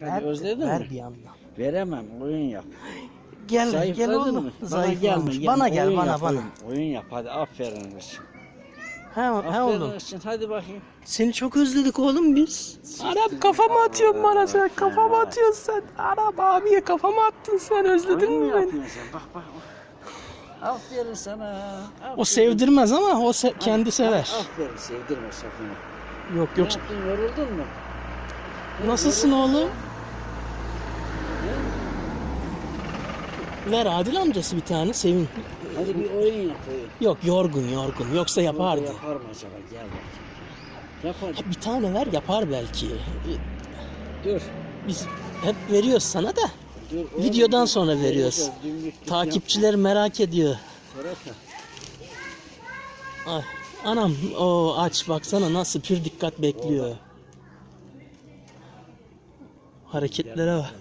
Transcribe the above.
Hadi Ver, özledin ver mi? bir yandan. Veremem oyun yap. Gel gel Zayıfladın oğlum. mı? Bana Zayıflamış. gelme, Bana gelme. gel Oyun bana yap, bana. Oyun, oyun yap hadi aferin Hırçın. He, he oğlum. Hırçın hadi bakayım. Seni çok özledik oğlum biz. Arap kafama atıyorsun bana sen. Kafama atıyorsun sen. Arap abiye kafama attın sen. Özledin Oyun mi beni? Bak bak. Aferin sana. Aferin. O sevdirmez ama o se- kendi sever. Aferin sevdirme sakın. Yok Ne yok. yaptın yoruldun mu? Ne, Nasılsın oğlum? Ver Adil amcası bir tane sevin. Hadi bir oyun yap oyun. Yok yorgun yorgun. Yoksa yapardı. Yapar mı acaba? Gel bak. Yapar. Bir tane ver yapar belki. Dur. Biz hep veriyoruz sana da. Dur. oğlum, Videodan sonra veriyoruz. Dümdüz tut, Takipçiler merak ediyor. Ay, anam o aç baksana nasıl pür dikkat bekliyor. Hareketlere bak.